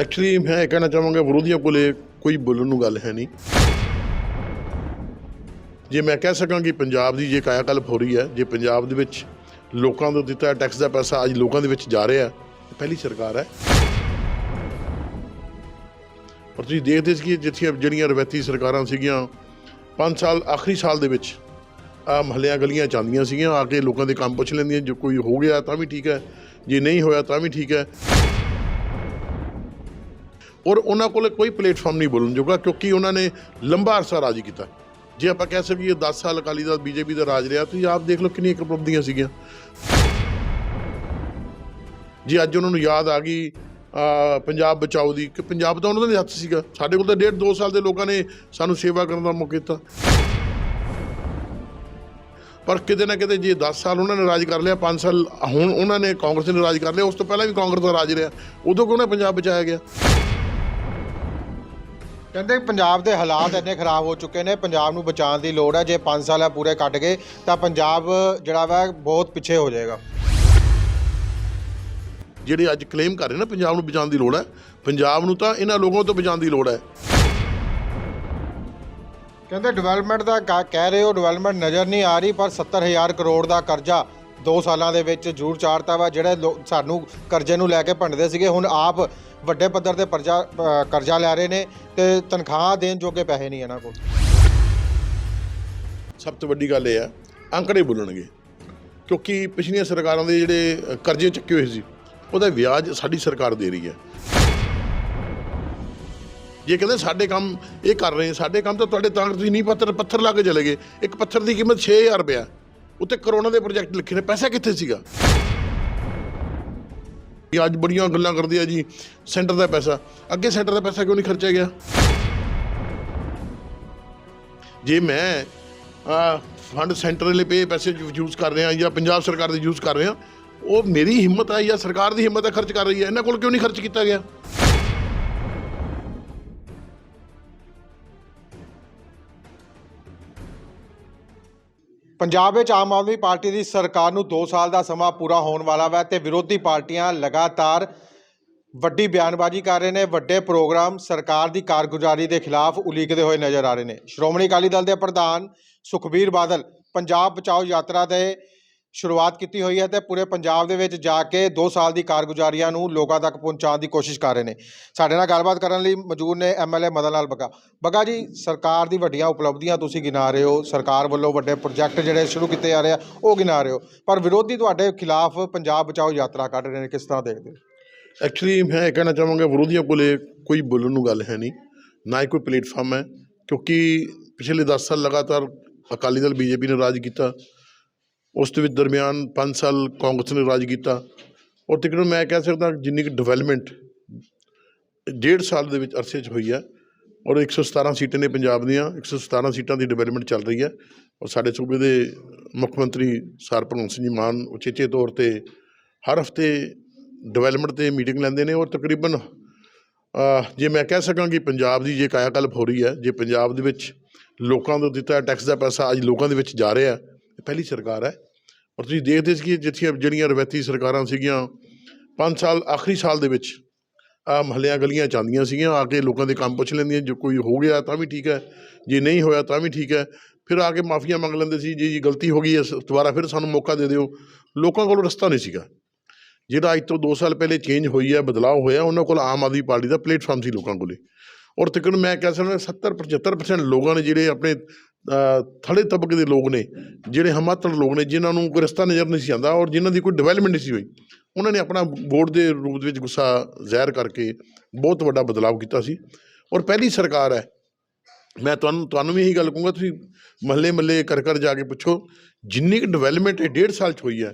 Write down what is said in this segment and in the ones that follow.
Actually ਮੈਂ ਇਹ ਕਹਿਣਾ ਚਾਹਾਂਗਾ ਵਿਰੋਧੀਆਂ ਕੋਲੇ ਕੋਈ ਬੋਲਣ ਨੂੰ ਗੱਲ ਹੈ ਨਹੀਂ। ਜੇ ਮੈਂ ਕਹਿ ਸਕਾਂ ਕਿ ਪੰਜਾਬ ਦੀ ਜੇ ਕਾਇਆਕਲਪ ਹੋ ਰਹੀ ਹੈ, ਜੇ ਪੰਜਾਬ ਦੇ ਵਿੱਚ ਲੋਕਾਂ ਤੋਂ ਦਿੱਤਾ ਟੈਕਸ ਦਾ ਪੈਸਾ, ਅੱਜ ਲੋਕਾਂ ਦੇ ਵਿੱਚ ਜਾ ਰਿਹਾ ਇਹ ਪਹਿਲੀ ਸਰਕਾਰ ਹੈ। ਪਰ ਤੁਸੀਂ ਦੇਖਦੇ ਸੀ ਕਿ ਜਿੱਥੇ ਜਿਹੜੀਆਂ ਰਵਾਇਤੀ ਸਰਕਾਰਾਂ ਸੀਗੀਆਂ 5 ਸਾਲ, ਆਖਰੀ ਸਾਲ ਦੇ ਵਿੱਚ ਆ ਮਹੱਲਿਆਂ ਗਲੀਆਂ ਚਾਂਦੀਆਂ ਸੀਗੀਆਂ, ਆ ਕੇ ਲੋਕਾਂ ਦੇ ਕੰਮ ਪੁੱਛ ਲੈਂਦੀਆਂ, ਜੋ ਕੋਈ ਹੋ ਗਿਆ ਤਾਂ ਵੀ ਠੀਕ ਹੈ, ਜੇ ਨਹੀਂ ਹੋਇਆ ਤਾਂ ਵੀ ਠੀਕ ਹੈ। ਔਰ ਉਹਨਾਂ ਕੋਲ ਕੋਈ ਪਲੇਟਫਾਰਮ ਨਹੀਂ ਬੋਲਣ ਜੋਗਾ, ਕਿਉਂਕਿ ਉਹਨਾਂ ਨੇ ਲੰਬਾ ਅਰਸਾ ਰਾਜ ਕੀਤਾ। ਜੇ ਆਪਾਂ ਕਹਿ ਸਕੀਏ 10 ਸਾਲ ਅਕਾਲੀ ਦਲ ਬੀਜੇਪੀ ਦਾ ਰਾਜ ਰਿਹਾ, ਤੁਸੀਂ ਆਪ ਦੇਖ ਲਓ ਕਿੰਨੀਆਂ ਉਪਲਬਧੀਆਂ ਸੀਗੀਆਂ। ਜੇ ਅੱਜ ਉਹਨਾਂ ਨੂੰ ਯਾਦ ਆ ਗਈ ਪੰਜਾਬ ਬਚਾਓ ਦੀ, ਕਿ ਪੰਜਾਬ ਤਾਂ ਉਹਨਾਂ ਦੇ ਹੱਥ ਸੀਗਾ। ਸਾਡੇ ਕੋਲ ਤਾਂ ਡੇਢ ਦੋ ਸਾਲ ਦੇ ਲੋਕਾਂ ਨੇ ਸਾਨੂੰ ਸੇਵਾ ਕਰਨ ਦਾ ਮੌਕਾ ਦਿੱਤਾ। ਪਰ ਕਿਤੇ ਨਾ ਕਿਤੇ ਜੇ 10 ਸਾਲ ਉਹਨਾਂ ਨੇ ਰਾਜ ਕਰ ਲਿਆ 5 ਸਾਲ ਹੁਣ ਉਹਨਾਂ ਨੇ ਕਾਂਗਰਸ ਨੇ ਰਾਜ ਕਰ ਲਿਆ, ਉਸ ਤੋਂ ਪਹਿਲਾਂ ਵੀ ਕਾਂਗਰਸ ਦਾ ਰਾਜ ਰਿਹਾ। ਉਦੋਂ ਕਿਉਂ ਨਾ ਪੰਜਾਬ ਬਚਾਇਆ ਗਿਆ? ਕਹਿੰਦੇ ਪੰਜਾਬ ਦੇ ਹਾਲਾਤ ਇੰਨੇ ਖਰਾਬ ਹੋ ਚੁੱਕੇ ਨੇ ਪੰਜਾਬ ਨੂੰ ਬਚਾਉਣ ਦੀ ਲੋੜ ਹੈ। ਜੇ 5 ਸਾਲ ਆ ਪੂਰੇ ਕੱਟ ਗਏ ਤਾਂ ਪੰਜਾਬ ਜਿਹੜਾ ਵਾ ਬਹੁਤ ਪਿੱਛੇ ਹੋ ਜਾਏਗਾ। ਜਿਹੜੇ ਅੱਜ ਕਲੇਮ ਕਰ ਰਹੇ ਨਾ ਪੰਜਾਬ ਨੂੰ ਬਚਾਉਣ ਦੀ ਲੋੜ ਹੈ। ਪੰਜਾਬ ਨੂੰ ਤਾਂ ਇਹਨਾਂ ਲੋਕਾਂ ਤੋਂ ਬਚਾਉਣ ਦੀ ਲੋੜ ਹੈ। ਕਹਿੰਦੇ ਡਿਵੈਲਪਮੈਂਟ ਦਾ ਕਹਿ ਰਹੇ ਹੋ ਡਿਵੈਲਪਮੈਂਟ ਨਜ਼ਰ ਨਹੀਂ ਆ ਰਹੀ ਪਰ 70000 ਕਰੋੜ ਦਾ ਕਰਜ਼ਾ 2 ਸਾਲਾਂ ਦੇ ਵਿੱਚ ਜ਼ਰੂਰ ਚਾੜਤਾ ਵਾ, ਜਿਹੜੇ ਲੋ- ਸਾਨੂੰ ਕਰਜ਼ੇ ਨੂੰ ਲੈ ਕੇ ਭੰਡਦੇ ਸੀਗੇ, ਹੁਣ ਆਪ ਵੱਡੇ ਪੱਧਰ ਤੇ ਪਰਜਾ ਕਰਜ਼ਾ ਲੈ ਰਹੇ ਨੇ ਤੇ ਤਨਖਾਹ ਦੇਣ ਜੋਗੇ ਪੈਸੇ ਨਹੀਂ ਇਹਨਾਂ ਕੋਲ। ਸਭ ਤੋਂ ਵੱਡੀ ਗੱਲ ਇਹ ਹੈ ਅੰਕੜੇ ਬੋਲਣਗੇ। ਕਿਉਂਕਿ ਪਿਛਲੀਆਂ ਸਰਕਾਰਾਂ ਦੇ ਜਿਹੜੇ ਕਰਜ਼ੇ ਚੱਕੇ ਹੋਏ ਸੀ, ਉਹਦਾ ਵਿਆਜ ਸਾਡੀ ਸਰਕਾਰ ਦੇ ਰਹੀ ਹੈ ਜੇ ਕਹਿੰਦੇ ਸਾਡੇ ਕੰਮ ਇਹ ਕਰ ਰਹੇ, ਸਾਡੇ ਕੰਮ ਤਾਂ ਤੁਹਾਡੇ ਤਾਂ ਤੁਸੀਂ ਨਹੀਂ ਪੱਥਰ ਪੱਥਰ ਲਾ ਕੇ ਚਲੇ ਗਏ, ਇੱਕ ਪੱਥਰ ਦੀ ਕੀਮਤ 6000 ਰੁਪਇਆ। ਉੱਤੇ ਕਰੋਨਾ ਦੇ ਪ੍ਰੋਜੈਕਟ ਲਿਖੇ ਨੇ, ਪੈਸਾ ਕਿੱਥੇ ਸੀਗਾ? ਇਹ ਅੱਜ ਬੜੀਆਂ ਗੱਲਾਂ ਕਰਦੇ ਆ ਜੀ ਸੈਂਟਰ ਦਾ ਪੈਸਾ। ਅੱਗੇ ਸੈਂਟਰ ਦਾ ਪੈਸਾ ਕਿਉਂ ਨਹੀਂ ਖਰਚਿਆ ਗਿਆ? ਜੇ ਮੈਂ ਫੰਡ ਸੈਂਟਰ ਲਈ ਪੇ ਪੈਸੇ ਯੂਜ਼ ਕਰ ਰਿਹਾ ਜਾਂ ਪੰਜਾਬ ਸਰਕਾਰ ਦੇ ਯੂਜ਼ ਕਰ ਰਿਹਾ, ਉਹ ਮੇਰੀ ਹਿੰਮਤ ਹੈ ਜਾਂ ਸਰਕਾਰ ਦੀ ਹਿੰਮਤ ਹੈ ਖਰਚ ਕਰ ਰਹੀ ਹੈ? ਇਹਨਾਂ ਕੋਲ ਕਿਉਂ ਨਹੀਂ ਖਰਚ ਕੀਤਾ ਗਿਆ? ਪੰਜਾਬ ਵਿੱਚ ਆਮ ਆਦਮੀ ਪਾਰਟੀ ਦੀ ਸਰਕਾਰ ਨੂੰ 2 ਸਾਲ ਦਾ ਸਮਾਂ ਪੂਰਾ ਹੋਣ ਵਾਲਾ ਵਾ ਤੇ ਵਿਰੋਧੀ ਪਾਰਟੀਆਂ ਲਗਾਤਾਰ ਵੱਡੀ ਬਿਆਨਬਾਜ਼ੀ ਕਰ ਰਹੇ ਨੇ, ਵੱਡੇ ਪ੍ਰੋਗਰਾਮ ਸਰਕਾਰ ਦੀ ਕਾਰਗੁਜ਼ਾਰੀ ਦੇ ਖਿਲਾਫ ਉਲੀਕਦੇ ਹੋਏ ਨਜ਼ਰ ਆ ਰਹੇ ਨੇ। ਸ਼੍ਰੋਮਣੀ ਅਕਾਲੀ ਦਲ ਦੇ ਪ੍ਰਧਾਨ ਸੁਖਬੀਰ ਬਾਦਲ ਪੰਜਾਬ ਬਚਾਓ ਯਾਤਰਾ ਦੇ ਸ਼ੁਰੂਆਤ ਕੀਤੀ ਹੋਈ ਹੈ ਤੇ ਪੂਰੇ ਪੰਜਾਬ ਦੇ ਵਿੱਚ ਜਾ ਕੇ 2 ਸਾਲ ਦੀ ਕਾਰਗੁਜ਼ਾਰੀਆਂ ਨੂੰ ਲੋਕਾਂ ਤੱਕ ਪਹੁੰਚਾਉਣ ਦੀ ਕੋਸ਼ਿਸ਼ ਕਰ ਰਹੇ ਨੇ। ਸਾਡੇ ਨਾਲ ਗੱਲਬਾਤ ਕਰਨ ਲਈ ਮੌਜੂਦ ਨੇ ਐਮਐਲਏ ਮਦਨ ਲਾਲ ਬੱਗਾ। ਬੱਗਾ ਜੀ, ਸਰਕਾਰ ਦੀ ਵੱਡੀਆਂ ਉਪਲਬਧੀਆਂ ਤੁਸੀਂ ਗਿਣਾ ਰਹੇ ਹੋ, ਸਰਕਾਰ ਵੱਲੋਂ ਵੱਡੇ ਪ੍ਰੋਜੈਕਟ ਜਿਹੜੇ ਸ਼ੁਰੂ ਕੀਤੇ ਜਾ ਰਹੇ ਆ, ਉਹ ਗਿਣਾ ਰਹੇ ਹੋ। ਪਰ ਵਿਰੋਧੀ ਤੁਹਾਡੇ ਖਿਲਾਫ ਪੰਜਾਬ ਬਚਾਓ ਯਾਤਰਾ ਕੱਢ ਰਹੇ ਨੇ, ਕਿਸ ਤਰ੍ਹਾਂ ਦੇਖਦੇ ਹੋ? ਐਕਚੁਅਲੀ ਮੈਂ ਇਹ ਕਹਿਣਾ ਚਾਹਾਂਗਾ, ਵਿਰੋਧੀਆਂ ਕੋਲੇ ਕੋਈ ਬੋਲਣ ਨੂੰ ਗੱਲ ਹੈ ਨਹੀਂ, ਨਾ ਹੀ ਕੋਈ ਪਲੇਟਫਾਰਮ ਹੈ। ਕਿਉਂਕਿ ਪਿਛਲੇ 10 ਸਾਲ ਲਗਾਤਾਰ ਅਕਾਲੀ ਦਲ, ਬੀਜੇਪੀ ਨੇ ਰਾਜ ਕੀਤਾ ਉਸ ਦੇ ਵਿੱਚ ਦਰਮਿਆਨ 5 ਸਾਲ ਕਾਂਗਰਸ ਨੇ ਰਾਜ ਕੀਤਾ। ਔਰ ਤਕਰੀਬਨ ਮੈਂ ਕਹਿ ਸਕਦਾ ਜਿੰਨੀ ਕਿ ਡਿਵੈਲਪਮੈਂਟ ਡੇਢ ਸਾਲ ਦੇ ਵਿੱਚ ਅਰਸੇ 'ਚ ਹੋਈ ਹੈ ਔਰ 117 ਸੀਟਾਂ ਨੇ ਪੰਜਾਬ ਦੀਆਂ 117 ਸੀਟਾਂ ਦੀ ਡਿਵੈਲਪਮੈਂਟ ਚੱਲ ਰਹੀ ਹੈ। ਔਰ ਸਾਡੇ ਸੂਬੇ ਦੇ ਮੁੱਖ ਮੰਤਰੀ ਸਰ ਭਗਵੰਤ ਸਿੰਘ ਜੀ ਮਾਨ ਉਚੇਚੇ ਤੌਰ ਤੇ ਹਰ ਹਫ਼ਤੇ ਡਿਵੈਲਪਮੈਂਟ ਤੇ ਮੀਟਿੰਗ ਲੈਂਦੇ ਨੇ ਔਰ ਤਕਰੀਬਨ ਜੇ ਮੈਂ ਕਹਿ ਸਕਾਂ ਕਿ ਪੰਜਾਬ ਦੀ ਜੇ ਕਾਇਆਕਲਪ ਹੋ ਰਹੀ ਹੈ, ਜੇ ਪੰਜਾਬ ਦੇ ਵਿੱਚ ਲੋਕਾਂ ਨੂੰ ਦਿੱਤਾ ਟੈਕਸ ਦਾ ਪੈਸਾ ਅੱਜ ਲੋਕਾਂ ਦੇ ਵਿੱਚ ਜਾ ਰਿਹਾ ਪਹਿਲੀ ਸਰਕਾਰ ਹੈ। ਔਰ ਤੁਸੀਂ ਦੇਖਦੇ ਸੀ ਕਿ ਜਿੱਥੇ ਜਿਹੜੀਆਂ ਰਵਾਇਤੀ ਸਰਕਾਰਾਂ ਸੀਗੀਆਂ 5 ਸਾਲ, ਆਖਰੀ ਸਾਲ ਦੇ ਵਿੱਚ ਆ ਮਹੱਲਿਆਂ ਗਲੀਆਂ ਚਾਂਦੀਆਂ ਸੀਗੀਆਂ, ਆ ਕੇ ਲੋਕਾਂ ਦੇ ਕੰਮ ਪੁੱਛ ਲੈਂਦੀਆਂ, ਜੇ ਕੋਈ ਹੋ ਗਿਆ ਤਾਂ ਵੀ ਠੀਕ ਹੈ, ਜੇ ਨਹੀਂ ਹੋਇਆ ਤਾਂ ਵੀ ਠੀਕ ਹੈ। ਫਿਰ ਆ ਕੇ ਮਾਫੀਆਂ ਮੰਗ ਲੈਂਦੇ ਸੀ, ਜੀ ਜੀ, ਗਲਤੀ ਹੋ ਗਈ ਹੈ ਦੁਬਾਰਾ ਫਿਰ ਸਾਨੂੰ ਮੌਕਾ ਦੇ ਦਿਓ। ਲੋਕਾਂ ਕੋਲ ਰਸਤਾ ਨਹੀਂ ਸੀਗਾ। ਜਿਹੜਾ ਅੱਜ ਤੋਂ 2 ਸਾਲ ਪਹਿਲੇ ਚੇਂਜ ਹੋਈ ਹੈ, ਬਦਲਾਅ ਹੋਇਆ, ਉਹਨਾਂ ਕੋਲ ਆਮ ਆਦਮੀ ਪਾਰਟੀ ਦਾ ਪਲੇਟਫਾਰਮ ਸੀ ਲੋਕਾਂ ਕੋਲੇ। ਔਰ ਤਕਰੀਬਨ ਮੈਂ ਕਹਿ ਸਕਦਾ 70 75% ਲੋਕਾਂ ਨੇ ਜਿਹੜੇ ਆਪਣੇ ਥੜੇ ਤਬਕੇ ਦੇ ਲੋਕ ਨੇ, ਜਿਹੜੇ ਹਮਾਤੜ ਲੋਕ ਨੇ, ਜਿਨ੍ਹਾਂ ਨੂੰ ਕੋਈ ਰਸਤਾ ਨਜ਼ਰ ਨਹੀਂ ਸੀ ਆਉਂਦਾ ਔਰ ਜਿਨ੍ਹਾਂ ਦੀ ਕੋਈ ਡਿਵੈਲਪਮੈਂਟ ਨਹੀਂ ਸੀ ਹੋਈ, ਉਹਨਾਂ ਨੇ ਆਪਣਾ ਵੋਟ ਦੇ ਰੂਪ ਦੇ ਵਿੱਚ ਗੁੱਸਾ ਜ਼ਾਹਿਰ ਕਰਕੇ ਬਹੁਤ ਵੱਡਾ ਬਦਲਾਅ ਕੀਤਾ ਸੀ। ਔਰ ਪਹਿਲੀ ਸਰਕਾਰ ਹੈ, ਮੈਂ ਤੁਹਾਨੂੰ ਤੁਹਾਨੂੰ ਵੀ ਇਹੀ ਗੱਲ ਕਹੂੰਗਾ, ਤੁਸੀਂ ਮਹੱਲੇ ਮਹੱਲੇ ਕਰ ਕਰ ਜਾ ਕੇ ਪੁੱਛੋ, ਜਿੰਨੀ ਕੁ ਡਿਵੈਲਪਮੈਂਟ ਇਹ ਡੇਢ ਸਾਲ 'ਚ ਹੋਈ ਹੈ,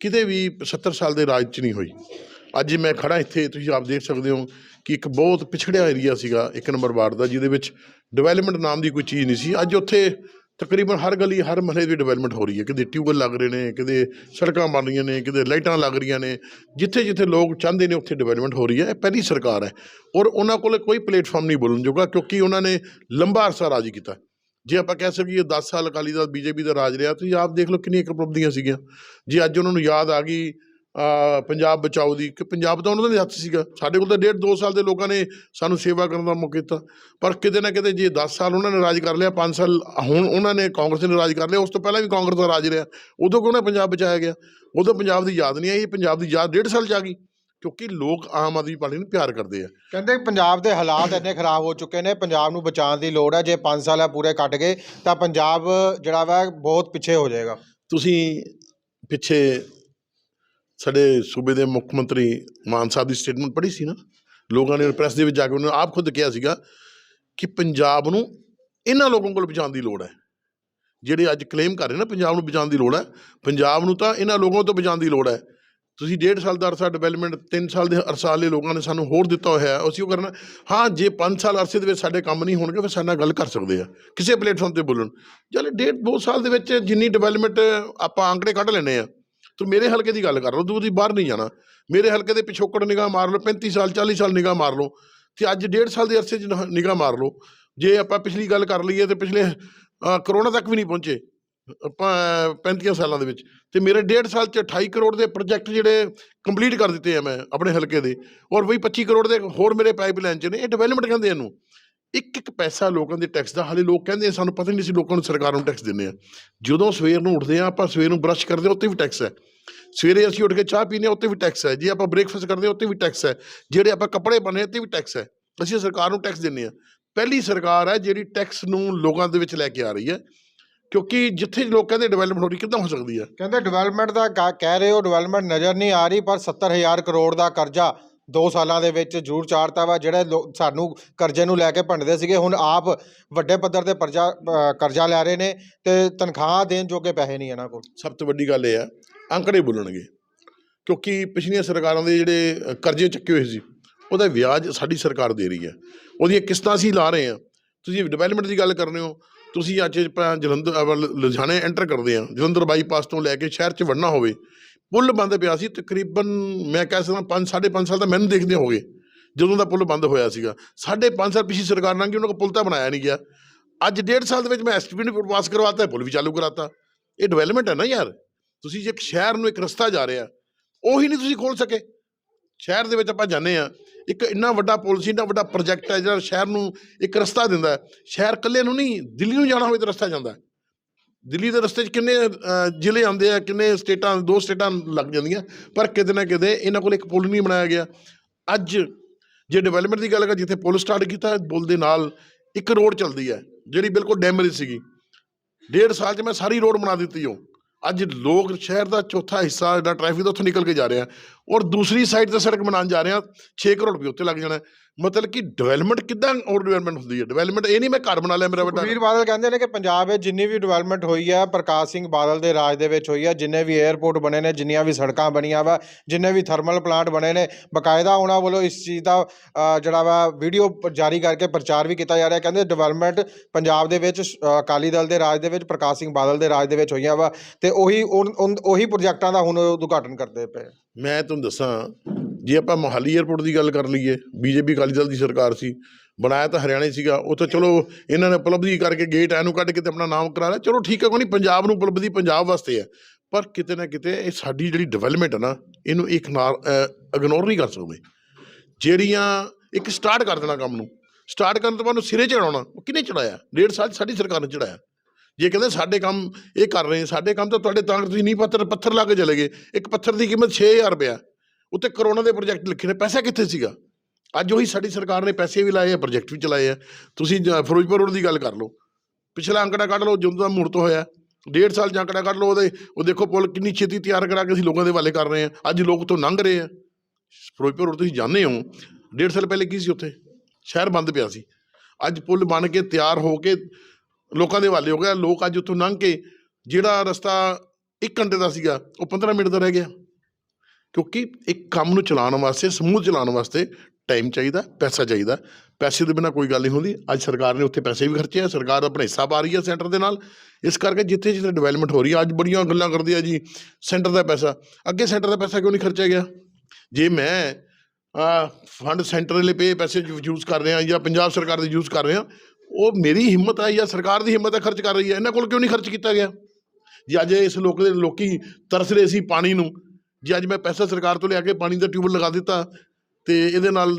ਕਿਤੇ ਵੀ 70 ਸਾਲ ਦੇ ਰਾਜ 'ਚ ਨਹੀਂ ਹੋਈ। ਅੱਜ ਮੈਂ ਖੜਾ ਇੱਥੇ, ਤੁਸੀਂ ਆਪ ਦੇਖ ਸਕਦੇ ਹੋ ਕਿ ਇੱਕ ਬਹੁਤ ਪਿਛੜਿਆ ਏਰੀਆ ਸੀਗਾ ਇੱਕ ਨੰਬਰ ਵਾਰਡ ਦਾ, ਜਿਹਦੇ ਵਿੱਚ ਡਿਵੈਲਪਮੈਂਟ ਨਾਮ ਦੀ ਕੋਈ ਚੀਜ਼ ਨਹੀਂ ਸੀ। ਅੱਜ ਉੱਥੇ ਤਕਰੀਬਨ ਹਰ ਗਲੀ, ਹਰ ਮਹੱਲੇ ਦੀ ਡਿਵੈਲਪਮੈਂਟ ਹੋ ਰਹੀ ਹੈ। ਕਿਤੇ ਟਿਊਬਵੈੱਲ ਲੱਗ ਰਹੇ ਨੇ, ਕਿਤੇ ਸੜਕਾਂ ਬਣ ਰਹੀਆਂ ਨੇ, ਕਿਤੇ ਲਾਈਟਾਂ ਲੱਗ ਰਹੀਆਂ ਨੇ। ਜਿੱਥੇ ਜਿੱਥੇ ਲੋਕ ਚਾਹੁੰਦੇ ਨੇ ਉੱਥੇ ਡਿਵੈਲਪਮੈਂਟ ਹੋ ਰਹੀ ਹੈ। ਇਹ ਪਹਿਲੀ ਸਰਕਾਰ ਹੈ। ਔਰ ਉਹਨਾਂ ਕੋਲ ਕੋਈ ਪਲੇਟਫਾਰਮ ਨਹੀਂ ਬੋਲਣ ਜੋਗਾ, ਕਿਉਂਕਿ ਉਹਨਾਂ ਨੇ ਲੰਬਾ ਅਰਸਾ ਰਾਜ ਕੀਤਾ। ਜੇ ਆਪਾਂ ਕਹਿ ਸਕੀਏ 10 ਸਾਲ ਅਕਾਲੀ ਦਲ, ਬੀਜੇਪੀ ਦਾ ਰਾਜ ਰਿਹਾ, ਤੁਸੀਂ ਆਪ ਦੇਖ ਲਓ ਕਿੰਨੀਆਂ ਉਪਲਬਧੀਆਂ ਸੀਗੀਆਂ। ਜੇ ਅੱਜ ਉਹਨਾਂ ਨੂੰ ਯਾਦ ਆ ਗਈ ਪੰਜਾਬ ਬਚਾਓ ਦੀ ਕਿ ਪੰਜਾਬ ਤਾਂ ਉਹਨਾਂ ਦੇ ਹੱਥ ਸੀਗਾ। ਸਾਡੇ ਕੋਲ ਤਾਂ ਡੇਢ ਦੋ ਸਾਲ ਦੇ ਲੋਕਾਂ ਨੇ ਸਾਨੂੰ ਸੇਵਾ ਕਰਨ ਦਾ ਮੌਕਾ ਦਿੱਤਾ। ਪਰ ਕਿਤੇ ਨਾ ਕਿਤੇ ਜੇ 10 ਸਾਲ ਉਹਨਾਂ ਨੇ ਰਾਜ ਕਰ ਲਿਆ 5 ਸਾਲ ਹੁਣ ਉਹਨਾਂ ਨੇ ਕਾਂਗਰਸ ਨੇ ਰਾਜ ਕਰ ਲਿਆ ਉਸ ਤੋਂ ਪਹਿਲਾਂ ਵੀ ਕਾਂਗਰਸ ਦਾ ਰਾਜ ਰਿਹਾ। ਉਦੋਂ ਕਿਉਂ ਨਾ ਪੰਜਾਬ ਬਚਾਇਆ ਗਿਆ? ਉਦੋਂ ਪੰਜਾਬ ਦੀ ਯਾਦ ਨਹੀਂ ਆਈ ਪੰਜਾਬ ਦੀ ਯਾਦ ਡੇਢ ਸਾਲ ਚ ਆ ਗਈ। ਕਿਉਂਕਿ ਲੋਕ ਆਮ ਆਦਮੀ ਪਾਰਟੀ ਨੂੰ ਪਿਆਰ ਕਰਦੇ ਆ। ਕਹਿੰਦੇ ਪੰਜਾਬ ਦੇ ਹਾਲਾਤ ਇੰਨੇ ਖਰਾਬ ਹੋ ਚੁੱਕੇ ਨੇ ਪੰਜਾਬ ਨੂੰ ਬਚਾਉਣ ਦੀ ਲੋੜ ਹੈ। ਜੇ 5 ਸਾਲ ਆ ਪੂਰੇ ਕੱਟ ਗਏ ਤਾਂ ਪੰਜਾਬ ਜਿਹੜਾ ਵਾ ਬਹੁਤ ਪਿੱਛੇ ਹੋ ਜਾਏਗਾ। ਤੁਸੀਂ ਪਿੱਛੇ ਸਾਡੇ ਸੂਬੇ ਦੇ ਮੁੱਖ ਮੰਤਰੀ ਮਾਨ ਸਾਹਿਬ ਦੀ ਸਟੇਟਮੈਂਟ ਪੜ੍ਹੀ ਸੀ ਨਾ, ਲੋਕਾਂ ਨੇ ਪ੍ਰੈਸ ਦੇ ਵਿੱਚ ਜਾ ਕੇ ਉਹਨਾਂ ਨੇ ਆਪ ਖੁਦ ਕਿਹਾ ਸੀਗਾ ਕਿ ਪੰਜਾਬ ਨੂੰ ਇਹਨਾਂ ਲੋਕਾਂ ਕੋਲ ਬਚਾਉਣ ਦੀ ਲੋੜ ਹੈ। ਜਿਹੜੇ ਅੱਜ ਕਲੇਮ ਕਰ ਰਹੇ ਨਾ, ਪੰਜਾਬ ਨੂੰ ਬਚਾਉਣ ਦੀ ਲੋੜ ਹੈ। ਪੰਜਾਬ ਨੂੰ ਤਾਂ ਇਹਨਾਂ ਲੋਕਾਂ ਤੋਂ ਬਚਾਉਣ ਦੀ ਲੋੜ ਹੈ। ਤੁਸੀਂ ਡੇਢ ਸਾਲ ਦਾ ਅਰਸਾ ਡਿਵੈਲਪਮੈਂਟ 3 ਸਾਲ ਦੇ ਅਰਸਾਲੇ ਲੋਕਾਂ ਨੇ ਸਾਨੂੰ ਹੋਰ ਦਿੱਤਾ ਹੋਇਆ ਹੈ, ਅਸੀਂ ਉਹ ਕਰਨਾ। ਹਾਂ, ਜੇ 5 ਸਾਲ ਅਰਸੇ ਦੇ ਵਿੱਚ ਸਾਡੇ ਕੰਮ ਨਹੀਂ ਹੋਣਗੇ, ਫਿਰ ਸਾਡੇ ਨਾਲ ਗੱਲ ਕਰ ਸਕਦੇ ਆ, ਕਿਸੇ ਪਲੇਟਫਾਰਮ ਤੇ ਬੋਲਣ। ਚੱਲ ਡੇਢ, ਦੋ ਸਾਲ ਦੇ ਵਿੱਚ ਜਿੰਨੀ ਡਿਵੈਲਪਮੈਂਟ ਆਪਾਂ ਅੰਕੜੇ ਕੱਢ ਲੈਣੇ ਆ। ਤੂੰ ਮੇਰੇ ਹਲਕੇ ਦੀ ਗੱਲ ਕਰ ਲਓ ਤੂੰ ਉਹਦੀ ਬਾਹਰ ਨਹੀਂ ਜਾਣਾ। ਮੇਰੇ ਹਲਕੇ ਦੇ ਪਿਛੋਕੜ ਨਿਗਾਹ ਮਾਰ ਲਓ 35 ਸਾਲ 40 ਸਾਲ ਨਿਗਾਹ ਮਾਰ ਲਓ ਤੇ ਅੱਜ ਡੇਢ ਸਾਲ ਦੇ ਅਰਸੇ 'ਚ ਨ- ਨਿਗਾਹ ਮਾਰ ਲਓ। ਜੇ ਆਪਾਂ ਪਿਛਲੀ ਗੱਲ ਕਰ ਲਈਏ ਤੇ ਪਿਛਲੇ ਅ, ਕਰੋਨਾ ਤੱਕ ਵੀ ਨਹੀਂ ਪਹੁੰਚੇ ਆਪਾਂ 35 ਸਾਲਾਂ ਦੇ ਵਿੱਚ। ਤੇ ਮੇਰੇ ਡੇਢ ਸਾਲ 'ਚ 28 ਕਰੋੜ ਦੇ ਪ੍ਰੋਜੈਕਟ ਜਿਹੜੇ ਕੰਪਲੀਟ ਕਰ ਦਿੱਤੇ ਆ ਮੈਂ ਆਪਣੇ ਹਲਕੇ ਦੇ ਔਰ ਵਹੀ 25 ਕਰੋੜ ਦੇ ਹੋਰ ਮੇਰੇ ਪਾਈਪਲਾਈਨ 'ਚ ਨੇ ਇਹ ਡਿਵੈਲਪਮੈਂਟ ਕਹਿੰਦੇ ਇਹਨੂੰ। ਇੱਕ ਇੱਕ ਪੈਸਾ ਲੋਕਾਂ ਦੇ ਟੈਕਸ ਦਾ ਹਾਲੇ ਲੋਕ ਕਹਿੰਦੇ ਆ, ਸਾਨੂੰ ਪਤਾ ਹੀ ਨਹੀਂ ਸੀ ਲੋਕਾਂ ਨੂੰ ਸਰਕਾਰ ਨੂੰ ਟੈਕਸ ਦਿੰਦੇ ਆ। ਜਦੋਂ ਸਵੇਰ ਨੂੰ ਉੱਠਦੇ ਆ ਆਪਾਂ ਸਵੇਰ ਨੂੰ ਬ੍ਰਸ਼ ਕਰਦੇ ਆ ਉੱਤੇ ਵੀ ਟੈਕਸ ਹੈ। ਸਵੇਰੇ ਅਸੀਂ ਉੱਠ ਕੇ ਚਾਹ ਹਾਂ ਉੱਤੇ ਵੀ ਟੈਕਸ ਹੈ। ਜੇ ਆਪਾਂ ਬ੍ਰੇਕਫਾਸਟ ਕਰਦੇ ਹਾਂ ਉੱਤੇ ਵੀ ਟੈਕਸ ਹੈ। ਜਿਹੜੇ ਆਪਾਂ ਕੱਪੜੇ ਪਾਉਂਦੇ ਉੱਤੇ ਵੀ ਟੈਕਸ ਹੈ। ਅਸੀਂ ਸਰਕਾਰ ਨੂੰ ਟੈਕਸ ਦਿੰਦੇ ਹਾਂ। ਪਹਿਲੀ ਸਰਕਾਰ ਹੈ ਜਿਹੜੀ ਟੈਕਸ ਨੂੰ ਲੋਕਾਂ ਦੇ ਵਿੱਚ ਲੈ ਕੇ ਆ ਰਹੀ ਹੈ। ਕਿਉਂਕਿ ਜਿੱਥੇ ਲੋਕ ਕਹਿੰਦੇ ਡਿਵੈਲਪਮੈਂਟ ਹੋ ਰਹੀ ਕਿੱਦਾਂ ਹੋ ਸਕਦੀ ਹੈ? ਕਹਿੰਦੇ ਡਿਵੈਲਪਮੈਂਟ ਦਾ ਕਹਿ ਰਹੇ ਹੋ ਡਿਵੈਲਪਮੈਂਟ ਨਜ਼ਰ ਨਹੀਂ ਆ ਰਹੀ ਪਰ 70000 ਕਰੋੜ ਦਾ ਕਰਜ਼ਾ 2 ਸਾਲਾਂ ਦੇ ਵਿੱਚ ਜ਼ਰੂਰ ਚਾੜਤਾ ਵਾ। ਜਿਹੜੇ ਸਾਨੂੰ ਕਰਜ਼ੇ ਨੂੰ ਲੈ ਕੇ ਭੰਡਦੇ ਸੀਗੇ ਹੁਣ ਆਪ ਵੱਡੇ ਪੱਧਰ ਤੇ ਕਰਜ਼ਾ ਲੈ ਰਹੇ ਨੇ ਤੇ ਤਨਖਾਹ ਦੇਣ ਜੋਗੇ ਪੈਸੇ ਨਹੀਂ ਇਹਨਾਂ ਕੋਲ। ਸਭ ਤੋਂ ਵੱਡੀ ਗੱਲ ਇਹ ਹੈ ਅੰਕੜੇ ਬੋਲਣਗੇ। ਕਿਉਂਕਿ ਪਿਛਲੀਆਂ ਸਰਕਾਰਾਂ ਦੇ ਜਿਹੜੇ ਕਰਜ਼ੇ ਚੱਕੇ ਹੋਏ ਸੀ, ਉਹਦਾ ਵਿਆਜ ਸਾਡੀ ਸਰਕਾਰ ਦੇ ਰਹੀ ਹੈ। ਉਹਦੀਆਂ ਕਿਸ਼ਤਾਂ ਅਸੀਂ ਲਾ ਰਹੇ ਹਾਂ। ਤੁਸੀਂ ਡਿਵੈਲਪਮੈਂਟ ਦੀ ਗੱਲ ਕਰਨੇ ਹੋ, ਤੁਸੀਂ ਅੱਜ ਆਪਾਂ ਜਲੰਧਰ ਲੁਧਿਆਣੇ ਐਂਟਰ ਕਰਦੇ ਹਾਂ। ਜਲੰਧਰ ਬਾਈਪਾਸ ਤੋਂ ਲੈ ਕੇ ਸ਼ਹਿਰ 'ਚ ਵੜਨਾ ਹੋਵੇ, ਪੁਲ ਬੰਦ ਪਿਆ ਸੀ, ਤਕਰੀਬਨ ਮੈਂ ਕਹਿ ਸਕਦਾ 5 5.5 ਸਾਲ ਤਾਂ ਮੈਨੂੰ ਦੇਖਦੇ ਹੋਗੇ ਜਦੋਂ ਦਾ ਪੁੱਲ ਬੰਦ ਹੋਇਆ ਸੀਗਾ। 5.5 ਸਾਲ ਪਿਛਲੀ ਸਰਕਾਰ ਨਾਲ ਕਿ ਉਹਨਾਂ ਕੋਲ ਪੁਲ ਤਾਂ ਬਣਾਇਆ ਨਹੀਂ ਗਿਆ। ਅੱਜ ਡੇਢ ਸਾਲ ਦੇ ਵਿੱਚ ਮੈਂ ਐਸਟੀਪੀ ਨੂੰ ਪਾਸ ਕਰਵਾਤਾ, ਪੁਲ ਵੀ ਚਾਲੂ ਕਰਾਤਾ। ਇਹ ਡਿਵੈਲਪਮੈਂਟ ਹੈ ਨਾ ਯਾਰ। ਤੁਸੀਂ ਜੇ ਇੱਕ ਸ਼ਹਿਰ ਨੂੰ ਇੱਕ ਰਸਤਾ ਜਾ ਰਿਹਾ ਉਹੀ ਨਹੀਂ ਤੁਸੀਂ ਖੋਲ ਸਕੇ। ਸ਼ਹਿਰ ਦੇ ਵਿੱਚ ਆਪਾਂ ਜਾਂਦੇ ਆ ਇੱਕ ਇੰਨਾ ਵੱਡਾ ਪਾਲਿਸੀ ਇੰਨਾ ਵੱਡਾ ਪ੍ਰੋਜੈਕਟ ਹੈ ਜਿਹੜਾ ਸ਼ਹਿਰ ਨੂੰ ਇੱਕ ਰਸਤਾ ਦਿੰਦਾ ਸ਼ਹਿਰ ਇਕੱਲੇ ਨੂੰ ਨਹੀਂ, ਦਿੱਲੀ ਨੂੰ ਜਾਣਾ ਹੋਵੇ ਤਾਂ ਰਸਤਾ ਜਾਂਦਾ ਦਿੱਲੀ ਦੇ ਰਸਤੇ 'ਚ ਕਿੰਨੇ ਜ਼ਿਲ੍ਹੇ ਆਉਂਦੇ ਆ, ਕਿੰਨੇ ਸਟੇਟਾਂ, ਦੋ ਸਟੇਟਾਂ ਲੱਗ ਜਾਂਦੀਆਂ, ਪਰ ਕਿਤੇ ਨਾ ਕਿਤੇ ਇਹਨਾਂ ਕੋਲ ਇੱਕ ਪੁਲ ਨਹੀਂ ਬਣਾਇਆ ਗਿਆ। ਅੱਜ ਜੇ ਡਿਵੈਲਪਮੈਂਟ ਦੀ ਗੱਲ ਕਰ ਜਿੱਥੇ ਪੁਲ ਸਟਾਰਟ ਕੀਤਾ, ਪੁਲ ਦੇ ਨਾਲ ਇੱਕ ਰੋਡ ਚੱਲਦੀ ਹੈ, ਜਿਹੜੀ ਬਿਲਕੁਲ ਡੈਮੇਜ ਸੀਗੀ। ਡੇਢ ਸਾਲ 'ਚ ਮੈਂ ਸਾਰੀ ਰੋਡ ਬਣਾ ਦਿੱਤੀ ਉਹ। ਅੱਜ ਲੋਕ ਸ਼ਹਿਰ ਦਾ ਚੌਥਾ ਹਿੱਸਾ ਜਿਹੜਾ ਟ੍ਰੈਫਿਕ ਦਾ ਉੱਥੋਂ ਨਿਕਲ ਕੇ ਜਾ ਰਿਹਾ ਔਰ ਦੂਸਰੀ ਸਾਈਡ ਤੇ ਸੜਕ ਬਣਾਉਣ ਜਾ ਰਹੇ ਆ 6 ਕਰੋੜ ਰੁਪਏ ਉੱਤੇ ਲੱਗ ਜਾਣਾ ਮਤਲਬ ਕਿ ਡਿਵੈਲਪਮੈਂਟ ਕਿੱਦਾਂ ਔਰ ਡਿਵੈਲਪਮੈਂਟ ਹੁੰਦੀ ਹੈ? ਡਿਵੈਲਪਮੈਂਟ ਇਹ ਨਹੀਂ ਮੈਂ ਘਰ ਬਣਾ ਲਿਆ ਮੇਰਾ ਵੱਡਾ ਵੀਰ ਬਾਦਲ ਕਹਿੰਦੇ ਨੇ ਕਿ ਪੰਜਾਬ ਵਿੱਚ ਜਿੰਨੀ ਵੀ ਡਿਵੈਲਪਮੈਂਟ ਹੋਈ ਹੈ ਪ੍ਰਕਾਸ਼ ਸਿੰਘ ਬਾਦਲ ਦੇ ਰਾਜ ਦੇ ਵਿੱਚ ਹੋਈ ਹੈ ਜਿੰਨੇ ਵੀ 에ਅਰਪੋਰਟ ਬਣੇ ਨੇ ਜਿੰਨੀਆਂ ਵੀ ਸੜਕਾਂ ਬਣੀਆਂ ਵਾ ਜਿੰਨੇ ਵੀ ਥਰਮਲ ਪਲਾਂਟ ਬਣੇ ਨੇ ਬਕਾਇਦਾ ਉਹਨਾਂ ਵੱਲੋਂ ਇਸ ਚੀਜ਼ ਦਾ ਜਿਹੜਾ ਵਾ ਵੀਡੀਓ ਜਾਰੀ ਕਰਕੇ ਪ੍ਰਚਾਰ ਵੀ ਕੀਤਾ ਜਾ ਰਿਹਾ। ਕਹਿੰਦੇ ਡਿਵੈਲਪਮੈਂਟ ਪੰਜਾਬ ਦੇ ਵਿੱਚ ਅਕਾਲੀ ਦਲ ਦੇ ਰਾਜ ਦੇ ਵਿੱਚ ਪ੍ਰਕਾਸ਼ ਸਿੰਘ ਬਾਦਲ ਦੇ ਰਾਜ ਦੇ ਵਿੱਚ ਹੋਈਆਂ ਵਾ ਤੇ ਉਹੀ ਉਹੀ ਪ੍ਰੋਜੈਕਟਾਂ ਦਾ ਹੁਣ ਉਦਘਾਟਨ ਕਰਦੇ ਪਏ ਮੈਂ ਤੁਹਾਨੂੰ ਦੱਸਾਂ ਜੇ ਆਪਾਂ ਮੋਹਾਲੀ 에ਅਰਪੋਰਟ ਦੀ ਗੱਲ ਕਰ ਲਈਏ, ਬੀਜੇਪੀ ਅਕਾਲੀ ਦਲ ਦੀ ਸਰਕਾਰ ਸੀ, ਬਣਾਇਆ ਤਾਂ ਹਰਿਆਣੇ ਸੀਗਾ, ਉਹ ਤਾਂ ਚਲੋ ਇਹਨਾਂ ਨੇ ਉਪਲਬਧੀ ਕਰਕੇ ਗੇਟ ਐਨੂੰ ਕੱਢ ਕੇ ਤੇ ਆਪਣਾ ਨਾਮ ਕਰਾ ਲਿਆ, ਚਲੋ ਠੀਕ ਹੈ ਕੋਈ ਨਹੀਂ ਪੰਜਾਬ ਨੂੰ ਉਪਲਬਧੀ ਪੰਜਾਬ ਵਾਸਤੇ ਹੈ, ਪਰ ਕਿਤੇ ਨਾ ਕਿਤੇ ਇਹ ਸਾਡੀ ਜਿਹੜੀ ਡਿਵੈਲਪਮੈਂਟ ਹੈ ਨਾ, ਇਹਨੂੰ ਇੱਕ ਇਗਨੋਰ ਨਹੀਂ ਕਰ ਸਕਦੇ। ਜਿਹੜੀਆਂ ਇੱਕ ਸਟਾਰਟ ਕਰ ਦੇਣਾ ਕੰਮ ਨੂੰ ਸਟਾਰਟ ਕਰਨ ਤੋਂ ਬਾਅਦ ਉਹਨੂੰ ਸਿਰੇ ਚੜਾਉਣਾ ਉਹ ਕਿਹਨੇ ਚੜਾਇਆ ਡੇਢ ਸਾਲ 'ਚ ਸਾਡੀ ਸਰਕਾਰ ਨੇ ਚੜਾਇਆ ਜੇ ਕਹਿੰਦੇ ਸਾਡੇ ਕੰਮ ਇਹ ਕਰ ਰਹੇ, ਸਾਡੇ ਕੰਮ ਤਾਂ ਤੁਹਾਡੇ ਤਾਂ ਤੁਸੀਂ ਨਹੀਂ ਪੱਥਰ ਪੱਥਰ ਲਾ ਕੇ ਚਲੇ ਗਏ, ਇੱਕ ਪੱਥਰ ਦੀ ਕੀਮਤ 6000 ਰੁਪਇਆ। ਉੱਤੇ ਕਰੋਨਾ ਦੇ ਪ੍ਰੋਜੈਕਟ ਲਿਖੇ ਨੇ, ਪੈਸਾ ਕਿੱਥੇ ਸੀਗਾ? ਅੱਜ ਉਹੀ ਸਾਡੀ ਸਰਕਾਰ ਨੇ ਪੈਸੇ ਵੀ ਲਾਏ ਆ, ਪ੍ਰੋਜੈਕਟ ਵੀ ਚਲਾਏ ਆ। ਤੁਸੀਂ ਜ- ਫਿਰੋਜ਼ਪੁਰ ਰੋਡ ਦੀ ਗੱਲ ਕਰ ਲਓ। ਪਿਛਲਾ ਅੰਕੜਾ ਕੱਢ ਲਓ, ਜਦੋਂ ਦਾ ਮੂਰਤ ਹੋਇਆ। ਡੇਢ ਸਾਲ ਜਾਂ ਅੰਕੜਾ ਕੱਢ ਲਓ, ਉਹਦੇ, ਉਹ ਦੇਖੋ ਪੁਲ ਕਿੰਨੀ ਛੇਤੀ ਤਿਆਰ ਕਰਾ ਕੇ ਅਸੀਂ ਲੋਕਾਂ ਦੇ ਹਵਾਲੇ ਕਰ ਰਹੇ ਆ। ਅੱਜ ਲੋਕ ਤੋਂ ਲੰਘ ਰਹੇ ਆ। ਫਿਰੋਜ਼ਪੁਰ ਰੋਡ ਤੁਸੀਂ ਜਾਂਦੇ ਹੋ, ਡੇਢ ਸਾਲ ਪਹਿਲੇ ਕੀ ਸੀ ਉੱਥੇ? ਸ਼ਹਿਰ ਬੰਦ ਪਿਆ ਸੀ। ਅੱਜ ਪੁਲ ਬਣ ਕੇ ਤਿਆਰ ਹੋ ਕੇ ਲੋਕਾਂ ਦੇ ਹਵਾਲੇ ਹੋ ਗਿਆ। ਲੋਕ ਅੱਜ ਉੱਥੋਂ ਲੰਘ ਕੇ ਜਿਹੜਾ ਰਸਤਾ 1 ਘੰਟੇ ਦਾ ਸੀਗਾ, ਉਹ 15 ਮਿੰਟ ਦਾ ਰਹਿ ਗਿਆ। ਕਿਉਂਕਿ ਇੱਕ ਕੰਮ ਨੂੰ ਚਲਾਉਣ ਵਾਸਤੇ, ਸਮੂਹ ਚਲਾਉਣ ਵਾਸਤੇ ਟਾਈਮ ਚਾਹੀਦਾ, ਪੈਸਾ ਚਾਹੀਦਾ। ਪੈਸੇ ਦੇ ਬਿਨਾ ਕੋਈ ਗੱਲ ਨਹੀਂ ਹੁੰਦੀ। ਅੱਜ ਸਰਕਾਰ ਨੇ ਉੱਥੇ ਪੈਸੇ ਵੀ ਖਰਚੇ ਆ, ਸਰਕਾਰ ਆਪਣਾ ਹਿੱਸਾ ਪਾ ਰਹੀ ਹੈ ਸੈਂਟਰ ਦੇ ਨਾਲ। ਇਸ ਕਰਕੇ ਜਿੱਥੇ ਜਿੱਥੇ ਡਿਵੈਲਪਮੈਂਟ ਹੋ ਰਹੀ ਹੈ ਅੱਜ ਬੜੀਆਂ ਗੱਲਾਂ ਕਰਦੇ ਆ ਜੀ ਸੈਂਟਰ ਦਾ ਪੈਸਾ। ਅੱਗੇ ਸੈਂਟਰ ਦਾ ਪੈਸਾ ਕਿਉਂ ਨਹੀਂ ਖਰਚਿਆ ਗਿਆ? ਜੇ ਮੈਂ ਫੰਡ ਸੈਂਟਰ ਦੇ ਲਈ ਪੇ ਪੈਸੇ ਯੂਜ਼ ਕਰ ਰਿਹਾ ਜਾਂ ਪੰਜਾਬ ਸਰਕਾਰ ਦੇ ਯੂਜ਼ ਕਰ ਰਿਹਾ, ਉਹ ਮੇਰੀ ਹਿੰਮਤ ਹੈ ਜਾਂ ਸਰਕਾਰ ਦੀ ਹਿੰਮਤ ਹੈ ਖਰਚ ਕਰ ਰਹੀ ਹੈ ਇਹਨਾਂ ਕੋਲ ਕਿਉਂ ਨਹੀਂ ਖਰਚ ਕੀਤਾ ਗਿਆ? ਜੇ ਅੱਜ ਇਸ ਲੋਕ ਦੇ ਲੋਕੀ ਤਰਸ ਰਹੇ ਸੀ ਪਾਣੀ ਨੂੰ ਜੇ ਅੱਜ ਮੈਂ ਪੈਸਾ ਸਰਕਾਰ ਤੋਂ ਲਿਆ ਕੇ ਪਾਣੀ ਦਾ ਟਿਊਬਲ ਲਗਾ ਦਿੱਤਾ ਤੇ ਇਹਦੇ ਨਾਲ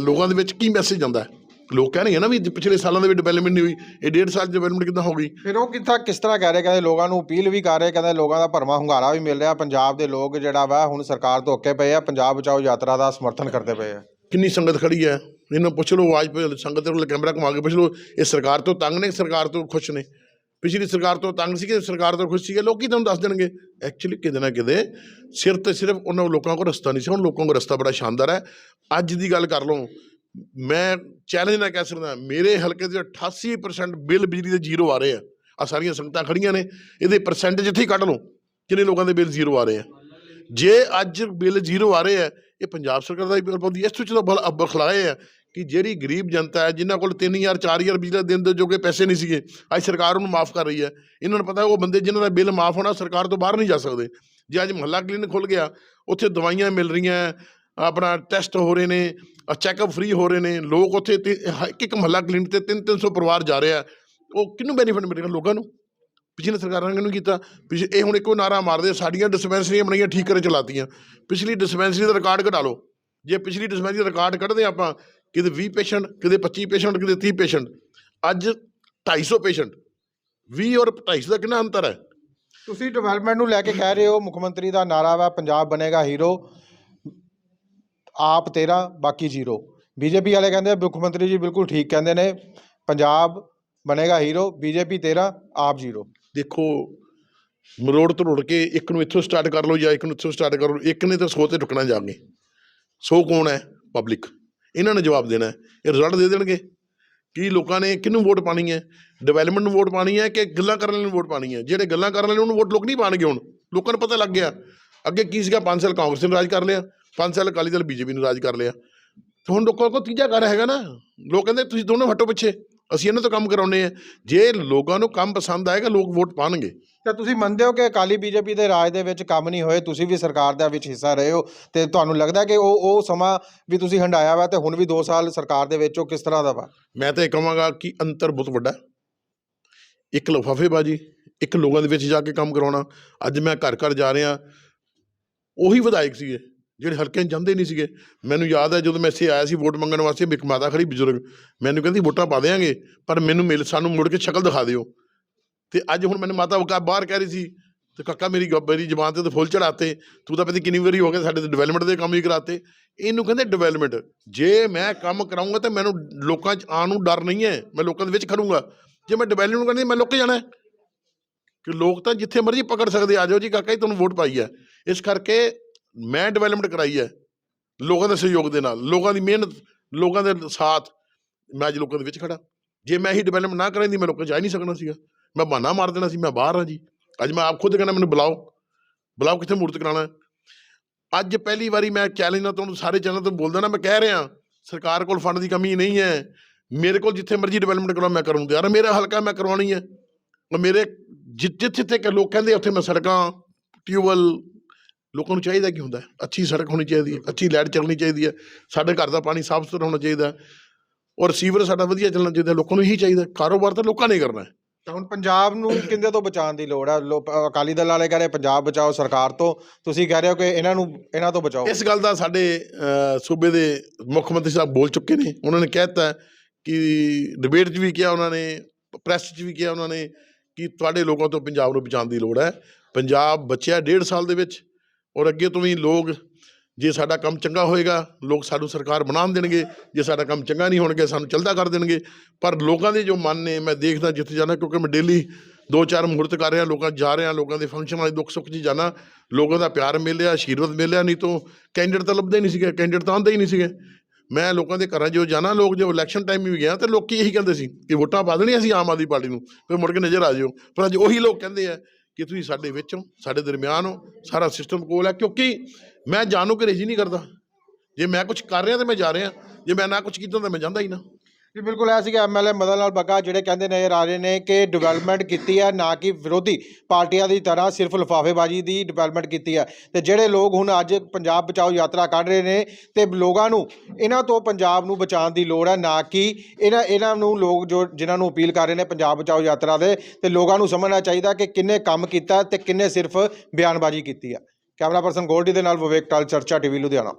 ਲੋਕਾਂ ਦੇ ਵਿੱਚ ਕੀ ਮੈਸੇਜ ਜਾਂਦਾ? ਹੈ ਲੋਕ ਕਹਿਣਗੇ ਨਾ ਵੀ ਪਿਛਲੇ ਸਾਲਾਂ ਦੇ ਵਿੱਚ ਡਿਵੈਲਪਮੈਂਟ ਨਹੀਂ ਹੋਈ ਇਹ ਡੇਢ ਸਾਲ ਡਿਵੈਲਪਮੈਂਟ ਕਿੱਦਾਂ ਹੋ ਗਈ? ਫਿਰ ਉਹ ਕਿੱਥਾ ਕਿਸ ਤਰ੍ਹਾਂ ਕਹਿ ਰਹੇ? ਕਹਿੰਦੇ ਲੋਕਾਂ ਨੂੰ ਅਪੀਲ ਵੀ ਕਰ ਰਹੇ ਕਹਿੰਦੇ ਲੋਕਾਂ ਦਾ ਭਰਮਾ ਹੁੰਗਾਰਾ ਵੀ ਮਿਲ ਰਿਹਾ ਪੰਜਾਬ ਦੇ ਲੋਕ ਜਿਹੜਾ ਵਾ ਹੁਣ ਸਰਕਾਰ ਤੋਂ ਅੱਕੇ ਪਏ ਆ ਪੰਜਾਬ ਬਚਾਓ ਯਾਤਰਾ ਦਾ ਸਮਰਥਨ ਕਰਦੇ ਪਏ ਆ। ਕਿੰਨੀ ਸੰਗਤ ਖੜੀ ਹੈ? ਇਹਨਾਂ ਪੁੱਛ ਲਓ ਆਵਾਜ਼ ਸੰਗਤ ਦੇ ਕੋਲ ਕੈਮਰਾ ਘੁਮਾ ਕੇ ਪੁੱਛ ਲਓ ਇਹ ਸਰਕਾਰ ਤੋਂ ਤੰਗ ਨੇ ਸਰਕਾਰ ਤੋਂ ਖੁਸ਼ ਨੇ? ਪਿਛਲੀ ਸਰਕਾਰ ਤੋਂ ਤੰਗ ਸੀਗੇ, ਸਰਕਾਰ ਤੋਂ ਖੁਸ਼ ਸੀਗੇ, ਲੋਕੀ ਤੁਹਾਨੂੰ ਦੱਸ ਦੇਣਗੇ। ਐਕਚੁਅਲੀ ਕਿਤੇ ਨਾ ਕਿਤੇ ਸਿਰ ਤੇ ਸਿਰਫ ਉਹਨਾਂ ਲੋਕਾਂ ਕੋਲ ਰਸਤਾ ਨਹੀਂ ਸੀ, ਹੁਣ ਲੋਕਾਂ ਕੋਲ ਰਸਤਾ ਬੜਾ ਸ਼ਾਨਦਾਰ ਹੈ। ਅੱਜ ਦੀ ਗੱਲ ਕਰ ਲਓ, ਮੈਂ ਚੈਲੰਜ ਨਾ ਕਹਿ ਸਕਦਾ, ਮੇਰੇ ਹਲਕੇ ਦੇ 88% ਬਿੱਲ ਬਿਜਲੀ ਦੇ ਜ਼ੀਰੋ ਆ ਰਹੇ ਆ। ਆ ਸਾਰੀਆਂ ਸੰਗਤਾਂ ਖੜੀਆਂ ਨੇ, ਇਹਦੇ ਪਰਸੈਂਟੇਜ ਇੱਥੇ ਹੀ ਕੱਢ ਲਓ ਕਿੰਨੇ ਲੋਕਾਂ ਦੇ ਬਿੱਲ ਜ਼ੀਰੋ ਆ ਰਹੇ ਆ। ਜੇ ਅੱਜ ਬਿੱਲ ਜ਼ੀਰੋ ਆ ਰਹੇ ਆ, ਇਹ ਪੰਜਾਬ ਸਰਕਾਰ ਦਾ ਹੀ ਬਿੱਲ ਇਸ ਤੋਂ ਚਲੋ ਬਲ ਅੱਬਰ ਆ। ਕਿ ਜਿਹੜੀ ਗਰੀਬ ਜਨਤਾ ਹੈ, ਜਿਨ੍ਹਾਂ ਕੋਲ 3000 4000 ਬਿਜਲੀ ਦਾ ਦਿਨ ਦੇ ਜੋਗੇ ਪੈਸੇ ਨਹੀਂ ਸੀਗੇ, ਅੱਜ ਸਰਕਾਰ ਉਹਨੂੰ ਮਾਫ ਕਰ ਰਹੀ ਹੈ। ਇਹਨਾਂ ਨੂੰ ਪਤਾ ਉਹ ਬੰਦੇ ਜਿਨ੍ਹਾਂ ਦਾ ਬਿੱਲ ਮਾਫ ਹੋਣਾ ਸਰਕਾਰ ਤੋਂ ਬਾਹਰ ਨਹੀਂ ਜਾ ਸਕਦੇ। ਜੇ ਅੱਜ ਮਹੱਲਾ ਕਲੀਨਿਕ ਖੁੱਲ ਗਿਆ, ਉੱਥੇ ਦਵਾਈਆਂ ਮਿਲ ਰਹੀਆਂ, ਆਪਣਾ ਟੈਸਟ ਹੋ ਰਹੇ ਨੇ ਚੈੱਕਅਪ ਫ੍ਰੀ ਹੋ ਰਹੇ ਨੇ, ਲੋਕ ਉੱਥੇ ਤੇ, ਇੱਕ ਇੱਕ ਮਹੱਲਾ ਕਲੀਨਿਕ ਤੇ 3-300 ਪਰਿਵਾਰ ਜਾ ਰਿਹਾ। ਉਹ ਕਿਹਨੂੰ ਬੈਨੀਫਿਟ ਮਿਲੇਗਾ ਲੋਕਾਂ ਨੂੰ? ਪਿਛਲੇ ਸਰਕਾਰਾਂ ਨੇ ਕਿਹਨੂੰ ਕੀਤਾ? ਪਿਛ, ਇਹ ਹੁਣ ਇੱਕੋ ਨਾਰਾ ਮਾਰਦੇ ਸਾਡੀਆਂ ਡਿਸਪੈਂਸਰੀਆਂ ਬਣਾਈਆਂ, ਠੀਕ ਕਰੇ ਚਲਾਤੀਆਂ। ਪਿਛਲੀ ਡਿਸਪੈਂਸਰੀ ਦਾ ਰਿਕਾਰਡ ਘਟਾ ਲਓ। ਜੇ ਪਿਛਲੀ ਡਿਸਪੈਂਸਰੀ ਦਾ ਰਿਕਾਰਡ ਕੱਢਦੇ ਆਪਾਂ ਕਿਤੇ 20 ਪੇਸ਼ੈਂਟ ਕਿਤੇ 25 ਪੇਸ਼ੈਂਟ ਕਿਤੇ 30 ਪੇਸ਼ੈਂਟ ਅੱਜ 250 ਪੇਸ਼ੈਂਟ 20 ਔਰ 250 ਦਾ ਕਿੰਨਾ ਅੰਤਰ ਹੈ? ਤੁਸੀਂ ਡਿਵੈਲਪਮੈਂਟ ਨੂੰ ਲੈ ਕੇ ਕਹਿ ਰਹੇ ਹੋ ਮੁੱਖ ਮੰਤਰੀ ਦਾ ਨਾਰਾ ਵਾ ਪੰਜਾਬ ਬਣੇਗਾ ਹੀਰੋ ਆਪ 13 ਬਾਕੀ ਜ਼ੀਰੋ ਬੀਜੇਪੀ ਵਾਲੇ ਕਹਿੰਦੇ ਆ, ਮੁੱਖ ਮੰਤਰੀ ਜੀ ਬਿਲਕੁਲ ਠੀਕ ਕਹਿੰਦੇ ਨੇ ਪੰਜਾਬ ਬਣੇਗਾ ਹੀਰੋ ਬੀਜੇਪੀ 13 ਆਪ ਜ਼ੀਰੋ ਦੇਖੋ ਮਰੋੜ ਤੋਂ ਰੁੜ ਕੇ ਇੱਕ ਨੂੰ ਇੱਥੋਂ ਸਟਾਰਟ ਕਰ ਲਓ ਜਾਂ ਇੱਕ ਨੂੰ ਇੱਥੋਂ ਸਟਾਰਟ ਕਰ ਲਓ ਇੱਕ ਨੇ ਤਾਂ ਸੌ ਤੇ ਟੁਕਣਾ ਜਾ ਕੇ ਸੋ ਕੌਣ ਹੈ? ਪਬਲਿਕ ਇਹਨਾਂ ਨੇ ਜਵਾਬ ਦੇਣਾ ਇਹ ਰਿਜ਼ਲਟ ਦੇ ਦੇਣਗੇ। ਕੀ ਲੋਕਾਂ ਨੇ ਕਿਹਨੂੰ ਵੋਟ ਪਾਣੀ ਹੈ? ਡਿਵੈਲਪਮੈਂਟ ਨੂੰ ਵੋਟ ਪਾਣੀ ਹੈ ਕਿ ਗੱਲਾਂ ਕਰਨ ਵਾਲੇ ਨੂੰ ਵੋਟ ਪਾਣੀ ਹੈ? ਜਿਹੜੇ ਗੱਲਾਂ ਕਰਨ ਵਾਲੇ ਉਹਨੂੰ ਵੋਟ ਲੋਕ ਨਹੀਂ ਪਾਣਗੇ ਹੁਣ। ਲੋਕਾਂ ਨੂੰ ਪਤਾ ਲੱਗ ਗਿਆ। ਅੱਗੇ ਕੀ ਸੀਗਾ? 5 ਸਾਲ ਕਾਂਗਰਸ ਨੇ ਰਾਜ ਕਰ ਲਿਆ। 5 ਸਾਲ ਅਕਾਲੀ ਦਲ ਬੀਜੇਪੀ ਨੇ ਰਾਜ ਕਰ ਲਿਆ। ਤੇ ਹੁਣ ਲੋਕਾਂ ਕੋਲ ਤੀਜਾ ਘਰ ਹੈਗਾ ਨਾ। ਲੋਕ ਕਹਿੰਦੇ, ਤੁਸੀਂ ਦੋਨੋਂ ਹਟੋ ਪਿੱਛੇ। ਅਸੀਂ ਇਹਨਾਂ ਤੋਂ ਕੰਮ ਕਰਾਉਨੇ ਆ ਜੇ ਲੋਕਾਂ ਨੂੰ ਕੰਮ ਪਸੰਦ ਆਏਗਾ, ਲੋਕ ਵੋਟ ਪਾਣਗੇ। ਤਾਂ ਤੁਸੀਂ ਮੰਨਦੇ ਹੋ ਕਿ ਅਕਾਲੀ ਬੀਜੇਪੀ ਦੇ ਰਾਜ ਦੇ ਵਿੱਚ ਕੰਮ ਨਹੀਂ ਹੋਏ? ਤੁਸੀਂ ਵੀ ਸਰਕਾਰ ਦੇ ਵਿੱਚ ਹਿੱਸਾ ਰਹੇ ਹੋ ਤੇ ਤੁਹਾਨੂੰ ਲੱਗਦਾ ਕਿ ਉਹ ਉਹ ਸਮਾਂ ਵੀ ਤੁਸੀਂ ਹੰਡਾਇਆ ਵਾ ਤੇ ਹੁਣ ਵੀ 2 ਸਾਲ ਸਰਕਾਰ ਦੇ ਵਿੱਚ ਉਹ ਕਿਸ ਤਰ੍ਹਾਂ ਦਾ ਵਾ? ਮੈਂ ਤਾਂ ਇਹ ਕਹਾਂਗਾ ਕਿ ਅੰਤਰ ਬਹੁਤ ਵੱਡਾ ਹੈ। ਇੱਕ ਲਿਫਾਫੇਬਾਜੀ, ਇੱਕ ਲੋਕਾਂ ਦੇ ਵਿੱਚ ਜਾ ਕੇ ਕੰਮ ਕਰਾਉਣਾ। ਅੱਜ ਮੈਂ ਘਰ ਘਰ ਜਾ ਰਿਹਾ, ਉਹੀ ਵਿਧਾਇਕ ਸੀਗੇ, ਜਿਹੜੇ ਹਲਕੇ ਜਾਂਦੇ ਨਹੀਂ ਸੀਗੇ। ਮੈਨੂੰ ਯਾਦ ਹੈ ਜਦੋਂ ਮੈਂ ਇੱਥੇ ਆਇਆ ਸੀ ਵੋਟ ਮੰਗਣ ਵਾਸਤੇ, ਇੱਕ ਮਾਤਾ ਖੜੀ ਬਜ਼ੁਰਗ, ਮੈਨੂੰ ਕਹਿੰਦੀ ਵੋਟਾਂ ਪਾ ਦੇਾਂਗੇ ਪਰ ਮੈਨੂੰ ਮਿਲ, ਸਾਨੂੰ ਮੁੜ ਕੇ ਸ਼ਕਲ ਦਿਖਾ ਦਿਓ। ਤੇ ਅੱਜ ਹੁਣ ਮੈਨੂੰ ਮਾਤਾ ਕਾ ਬਾਹਰ ਕਹਿ ਰਹੀ ਸੀ, ਤੇ ਕਾਕਾ ਮੇਰੀ ਗ- ਮੇਰੀ ਜ਼ਬਾਨ ਤੇ ਤਾਂ ਫੁੱਲ ਚੜਾਤੇ ਤੂੰ ਤਾਂ ਪਤਾ ਕਿੰਨੀ ਵਾਰੀ ਹੋ ਗਿਆ ਸਾਡੇ ਤੇ ਡਿਵੈਲਪਮੈਂਟ ਦੇ ਕੰਮ ਵੀ ਕਰਾਤੇ। ਇਹਨੂੰ ਕਹਿੰਦੇ ਡਿਵੈਲਪਮੈਂਟ ਜੇ ਮੈਂ ਕੰਮ ਕਰਾਉਂਗਾ ਤਾਂ ਮੈਨੂੰ ਲੋਕਾਂ 'ਚ ਆਉਣ ਨੂੰ ਡਰ ਨਹੀਂ ਹੈ, ਮੈਂ ਲੋਕਾਂ ਦੇ ਵਿੱਚ ਖੜੂੰਗਾ। ਜੇ ਮੈਂ ਡਿਵੈਲਪਮੈਂਟ ਕਰਨੀ ਮੈਂ ਲੁੱਕ ਜਾਣਾ ਕਿ ਲੋਕ ਤਾਂ ਜਿੱਥੇ ਮਰਜ਼ੀ ਪਕੜ ਸਕਦੇ, ਆ ਜਾਓ ਜੀ, ਕਾਕਾ ਜੀ, ਤੁਹਾਨੂੰ ਵੋਟ ਪਾਈ ਹੈ। ਇਸ ਕਰਕੇ ਮੈਂ ਡਿਵੈਲਪਮੈਂਟ ਕਰਾਈ ਹੈ, ਲੋਕਾਂ ਦੇ ਸਹਿਯੋਗ ਦੇ ਨਾਲ, ਲੋਕਾਂ ਦੀ ਮਿਹਨਤ, ਲੋਕਾਂ ਦੇ ਸਾਥ। ਮੈਂ ਅੱਜ ਲੋਕਾਂ ਦੇ ਵਿੱਚ ਖੜਾ ਜੇ ਮੈਂ ਹੀ ਡਿਵੈਲਪਮੈਂਟ ਨਾ ਕਰਾਂਦੀ, ਮੈਂ ਲੋਕਾਂ 'ਚ ਆ ਨਹੀਂ ਸਕਣਾ ਸੀਗਾ। ਮੈਂ ਬਹਾਨਾ ਮਾਰ ਦੇਣਾ ਸੀ, ਮੈਂ ਬਾਹਰ ਹਾਂ ਜੀ। ਅੱਜ ਮੈਂ ਆਪ ਖੁਦ ਕਹਿਣਾ ਮੈਨੂੰ ਬੁਲਾਓ। ਬੁਲਾਓ ਕਿੱਥੇ ਮੂਰਤ ਕਰਾਉਣਾ ਅੱਜ ਪਹਿਲੀ ਵਾਰੀ ਮੈਂ ਚੈਲੰਜ ਨਾਲ ਤੁਹਾਨੂੰ ਸਾਰੇ ਚੈਨਲ ਤੋਂ ਬੋਲਦਾ ਨਾ, ਮੈਂ ਕਹਿ ਰਿਹਾ, ਸਰਕਾਰ ਕੋਲ ਫੰਡ ਦੀ ਕਮੀ ਨਹੀਂ ਹੈ। ਮੇਰੇ ਕੋਲ ਜਿੱਥੇ ਮਰਜ਼ੀ ਡਿਵੈਲਪਮੈਂਟ ਕਰਾਉਣਾ ਮੈਂ ਕਰੂੰ ਯਾਰ ਮੇਰਾ ਹਲਕਾ ਮੈਂ ਕਰਵਾਉਣੀ ਹੈ। ਮੇਰੇ ਜਿੱਥੇ ਜਿੱਥੇ ਤੱਕ ਲੋਕ ਕਹਿੰਦੇ ਉੱਥੇ ਮੈਂ ਸੜਕਾਂ, ਟਿਊਬਵੈੱਲ, ਲੋਕਾਂ ਨੂੰ ਚਾਹੀਦਾ ਕੀ ਹੁੰਦਾ ਅੱਛੀ ਸੜਕ ਹੋਣੀ ਚਾਹੀਦੀ ਹੈ, ਅੱਛੀ ਲਾਈਟ ਚੱਲਣੀ ਚਾਹੀਦੀ ਹੈ। ਸਾਡੇ ਘਰ ਦਾ ਪਾਣੀ ਸਾਫ਼ ਸੁਥਰਾ ਹੋਣਾ ਚਾਹੀਦਾ ਔਰ ਸੀਵਰ ਸਾਡਾ ਵਧੀਆ ਚੱਲਣਾ ਚਾਹੀਦਾ ਲੋਕਾਂ ਨੂੰ ਇਹੀ ਚਾਹੀਦਾ ਕਾਰੋਬਾਰ ਤਾਂ ਲੋਕਾਂ ਨੇ ਕਰਨਾ ਹੈ। ਤਾਂ ਹੁਣ ਪੰਜਾਬ ਨੂੰ ਕਿੰਦੇ ਤੋਂ ਬਚਾਉਣ ਦੀ ਲੋੜ ਹੈ ਲੋ- ਅ, ਅਕਾਲੀ ਦਲ ਵਾਲੇ ਕਹਿ ਰਹੇ ਪੰਜਾਬ ਬਚਾਓ ਸਰਕਾਰ ਤੋਂ। ਤੁਸੀਂ ਕਹਿ ਰਹੇ ਹੋ ਕਿ ਇਹਨਾਂ ਨੂੰ ਇਹਨਾਂ ਤੋਂ ਬਚਾਓ। ਇਸ ਗੱਲ ਦਾ ਸਾਡੇ ਅ, ਸੂਬੇ ਦੇ ਮੁੱਖ ਮੰਤਰੀ ਸਾਹਿਬ ਬੋਲ ਚੁੱਕੇ ਨੇ। ਉਹਨਾਂ ਨੇ ਕਹਿਤਾ ਕਿ ਡਿਬੇਟ 'ਚ ਵੀ ਕਿਹਾ ਉਹਨਾਂ ਨੇ ਪ੍ਰੈਸ 'ਚ ਵੀ ਕਿਹਾ ਉਹਨਾਂ ਨੇ ਕਿ ਤੁਹਾਡੇ ਲੋਕਾਂ ਤੋਂ ਪੰਜਾਬ ਨੂੰ ਬਚਾਉਣ ਦੀ ਲੋੜ ਹੈ। ਪੰਜਾਬ ਬਚਿਆ ਡੇਢ ਸਾਲ ਦੇ ਵਿੱਚ ਔਰ ਅੱਗੇ ਤੋਂ ਵੀ ਲੋਕ ਜੇ ਸਾਡਾ ਕੰਮ ਚੰਗਾ ਹੋਏਗਾ, ਲੋਕ ਸਾਨੂੰ ਸਰਕਾਰ ਬਣਾਉਣ ਦੇਣਗੇ, ਜੇ ਸਾਡਾ ਕੰਮ ਚੰਗਾ ਨਹੀਂ ਹੋਣਗੇ, ਸਾਨੂੰ ਚਲਦਾ ਕਰ ਦੇਣਗੇ। ਪਰ ਲੋਕਾਂ ਦੇ ਜੋ ਮਨ ਨੇ, ਮੈਂ ਦੇਖਦਾ ਜਿੱਥੇ ਜਾਣਾ ਕਿਉਂਕਿ ਮੈਂ ਡੇਲੀ ਦੋ ਚਾਰ ਮੁਹੂਰਤ ਕਰ ਰਿਹਾ, ਲੋਕਾਂ 'ਚ ਜਾ ਰਿਹਾ, ਲੋਕਾਂ ਦੇ ਫੰਕਸ਼ਨ ਵਾਲੇ ਦੁੱਖ ਸੁੱਖ 'ਚ ਜਾਣਾ ਲੋਕਾਂ ਦਾ ਪਿਆਰ ਮਿਲਿਆ, ਆਸ਼ੀਰਵਾਦ ਮਿਲਿਆ, ਨਹੀਂ ਤੋਂ ਕੈਂਡੀਡੇਟ ਤਾਂ ਲੱਭਦੇ ਨਹੀਂ ਸੀਗੇ ਕੈਂਡੀਡੇਟ ਤਾਂ ਆਉਂਦੇ ਹੀ ਨਹੀਂ ਸੀਗੇ। ਮੈਂ ਲੋਕਾਂ ਦੇ ਘਰਾਂ 'ਚ ਜਾਣਾ, ਲੋਕ ਜੋ ਇਲੈਕਸ਼ਨ ਟਾਈਮ ਵੀ ਗਿਆ, ਤੇ ਲੋਕੀ ਇਹੀ ਕਹਿੰਦੇ ਸੀ ਕਿ ਵੋਟਾਂ ਪਾ ਦੇਣੀਆਂ ਸੀ ਆਮ ਆਦਮੀ ਪਾਰਟੀ ਨੂੰ, ਫਿਰ ਮੁੜ ਕੇ ਨਜ਼ਰ ਆ ਜਿਓ ਪਰ ਅੱਜ ਉਹੀ ਲੋਕ ਕਹਿੰਦੇ ਆ ਕਿ ਤੁਸੀਂ ਸਾਡੇ ਵਿੱਚ ਹੋ, ਸਾਡੇ ਦਰਮਿਆਨ ਹੋ, ਸਾਰਾ ਸਿਸਟਮ ਕੋਲ ਹੈ, ਕਿਉਂਕਿ ਮੈਂ ਜਾਣੂ ਕਿ ਰੇਜੀ ਨਹੀਂ ਕਰਦਾ। ਜੇ ਮੈਂ ਕੁਝ ਕਰ ਰਿਹਾ ਤਾਂ ਮੈਂ ਜਾ ਰਿਹਾ। ਜੇ ਮੈਂ ਨਾ ਕੁਝ ਕੀਤਾ ਤਾਂ ਮੈਂ ਜਾਂਦਾ ਹੀ ਨਾ। ਜੀ, ਬਿਲਕੁਲ, ਐ ਸੀਗਾ ਐਮਐਲਏ ਮਦਨ ਲਾਲ ਬੱਗਾ ਜਿਹੜੇ ਕਹਿੰਦੇ ਨਜ਼ਰ ਆ ਰਹੇ ਨੇ ਕਿ ਡਿਵੈਲਪਮੈਂਟ ਕੀਤੀ ਹੈ, ਨਾ ਕਿ ਵਿਰੋਧੀ ਪਾਰਟੀਆਂ ਦੀ ਤਰ੍ਹਾਂ ਸਿਰਫ ਲਿਫਾਫੇਬਾਜ਼ੀ ਦੀ ਡਿਵੈਲਪਮੈਂਟ ਕੀਤੀ ਹੈ। ਤੇ ਜਿਹੜੇ ਲੋਕ ਹੁਣ ਅੱਜ ਪੰਜਾਬ ਬਚਾਓ ਯਾਤਰਾ ਕੱਢ ਰਹੇ ਨੇ ਤੇ ਲੋਕਾਂ ਨੂੰ, ਇਹਨਾਂ ਤੋਂ ਪੰਜਾਬ ਨੂੰ ਬਚਾਉਣ ਦੀ ਲੋੜ ਹੈ, ਨਾ ਕਿ ਇਹਨਾਂ ਇਹਨਾਂ ਨੂੰ ਲੋਕ ਜੋ, ਜਿਨ੍ਹਾਂ ਨੂੰ ਅਪੀਲ ਕਰ ਰਹੇ ਨੇ ਪੰਜਾਬ ਬਚਾਓ ਯਾਤਰਾ ਦੇ, ਤੇ ਲੋਕਾਂ ਨੂੰ ਸਮਝਣਾ ਚਾਹੀਦਾ ਕਿ ਕਿੰਨੇ ਕੰਮ ਕੀਤਾ ਤੇ ਕਿੰਨੇ ਸਿਰਫ ਬਿਆਨਬਾਜ਼ੀ ਕੀਤੀ ਹੈ। ਕੈਮਰਾ ਪਰਸਨ ਗੋਲਡੀ ਦੇ ਨਾਲ ਵਿਵੇਕ ਟਾਲ ਚਰਚਾ ਟੀਵੀ ਲੁਧਿਆਣਾ।